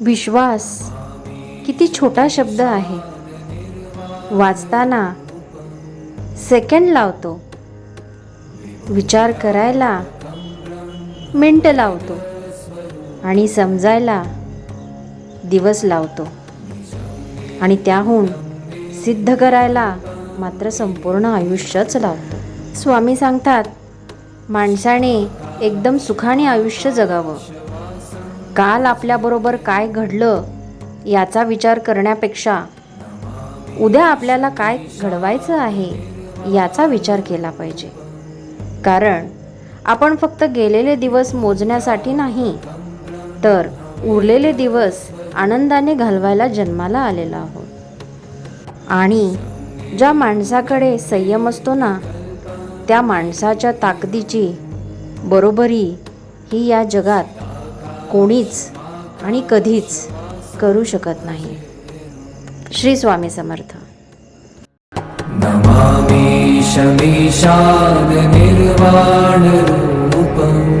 विश्वास किती छोटा शब्द आहे. वाचताना सेकंड लावतो. विचार करायला मिनट लावतो. आणि समजायला दिवस लावतो. आणि त्याहून सिद्ध करायला मात्र संपूर्ण आयुष्यच लावतो. स्वामी सांगतात माणसाने एकदम सुखाने आयुष्य जगावं. काल आपल्याबरोबर काय घडलं याचा विचार करण्यापेक्षा उद्या आपल्याला काय घडवायचं आहे याचा विचार केला पाहिजे. कारण आपण फक्त गेलेले दिवस मोजण्यासाठी नाही तर उरलेले दिवस आनंदाने घालवायला जन्माला आलेलो आहोत. आणि ज्या माणसाकडे संयम असतो ना त्या माणसाच्या ताकदीची बरोबरी ही या जगात कोणीच आणि कधीच करू शकत नाही. श्री स्वामी समर्थ. नमामि शमीशान निर्वाणरूपम्